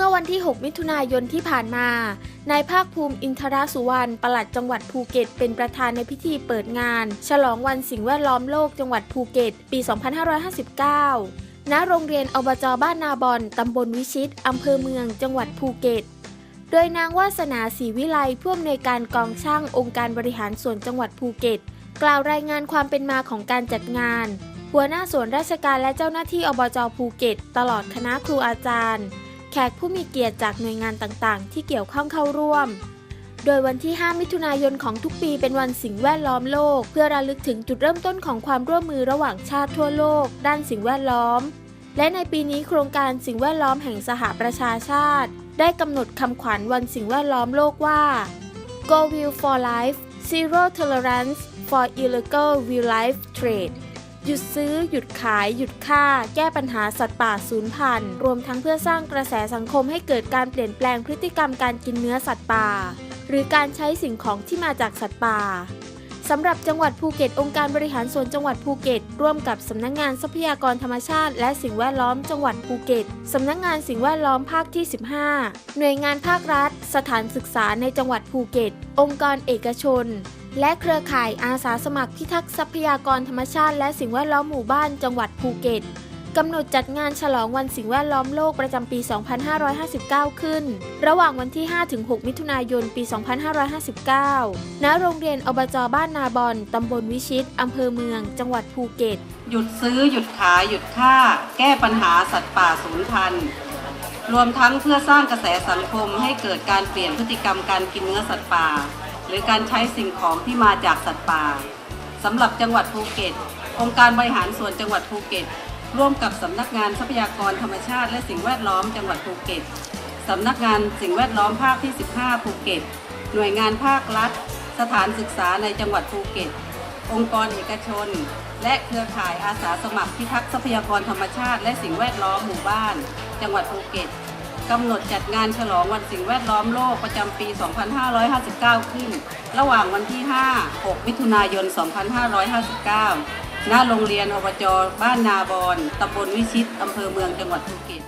เมื่อวันที่ 6 มิถุนายนที่ผ่านมา นายภาคภูมิอินทราสุวรรณปลัดจังหวัดภูเก็ต เป็นประธานในพิธีเปิดงาน ฉลองวันสิ่งแวดล้อมโลกจังหวัดภูเก็ต ปี 2559 ณ โรงเรียนอบจบ้านนาบอนตำบลวิชิตอำเภอเมือง จังหวัดภูเก็ต โดยนางวาสนาศรีวิไลผู้อำนวยการกองช่างองค์การบริหารส่วนจังหวัดภูเก็ต กล่าวรายงานความเป็นมาของการจัดงาน หัวหน้าส่วนราชการและเจ้าหน้าที่อบจภูเก็ต ตลอดคณะครูอาจารย์ แขกผู้มีเกียรติจากหน่วยงานต่างๆ ที่เกี่ยวข้องเข้าร่วม โดยวันที่ 5 มิถุนายนของทุกปีเป็นวันสิ่งแวดล้อมโลก เพื่อระลึกถึงจุดเริ่มต้นของความร่วมมือระหว่างชาติทั่วโลก ด้านสิ่งแวดล้อม และในปีนี้โครงการสิ่งแวดล้อมแห่งสหประชาชาติ ได้กำหนดคำขวัญวันสิ่งแวดล้อมโลกว่า Go Will for Life Zero Tolerance for Illegal Wildlife Trade หยุดซื้อ หยุดขาย หยุดฆ่า แก้ปัญหาสัตว์ป่าสูญพันธุ์ รวมทั้งเพื่อสร้างกระแสสังคมให้เกิดการเปลี่ยนแปลงพฤติกรรมการกินเนื้อสัตว์ป่า หรือการใช้สิ่งของที่มาจากสัตว์ป่าสำหรับจังหวัดภูเก็ตองค์การบริหารส่วนจังหวัดภูเก็ต ร่วมกับสำนักงงานทรัพยากรธรรมชาติ และสิ่งแวดล้อมจังหวัดภูเก็ตสำนักงงานสิ่งแวดล้อมภาคที่ 15 หน่วยงานภาครัฐ สถานศึกษาในจังหวัดภูเก็ต องค์กรเอกชน และเครือข่ายอาสาสมัครพิทักษ์ทรัพยากรธรรมชาติ และสิ่งแวดล้อมหมู่บ้านจังหวัดภูเก็ตกำหนดจัดงานฉลองวันสิ่งแวดล้อมโลกประจำปี 2559 ขึ้น ระหว่างวันที่ 5-6 มิถุนายน ปี 2559 ณ โรงเรียนอบจบ้านนาบอน ตำบลวิชิต อำเภอเมือง จังหวัดภูเก็ต หยุดซื้อ หยุดขาย หยุดฆ่า แก้ปัญหาสัตว์ป่าสูญพันธุ์ รวมทั้งเพื่อสร้างกระแสสังคมให้เกิดการเปลี่ยนพฤติกรรมการกินเนื้อสัตว์ป่า หรือการใช้สิ่งของที่มาจากสัตว์ป่าสำหรับจังหวัดภูเก็ต องค์การบริหารส่วนจังหวัดภูเก็ต ร่วมกับสำนักงานทรัพยากรธรรมชาติและสิ่งแวดล้อมจังหวัดภูเก็ตสำนักงานสิ่งแวดล้อมภาคที่ 15 ภูเก็ต หน่วยงานภาครัฐ สถานศึกษาในจังหวัดภูเก็ต องค์กรเอกชน และเครือข่ายอาสาสมัครพิทักษ์ทรัพยากรธรรมชาติ และสิ่งแวดล้อมหมู่บ้าน จังหวัดภูเก็ต กำหนดจัดงานฉลองวันสิ่งแวดล้อมโลกประจำปี 2559 ขึ้น ระหว่างวันที่ 5-6 มิถุนายน 2559 ณ โรงเรียนอบจ บ้านนาบอนตำบลวิชิต อำเภอเมืองจังหวัดภูเก็ต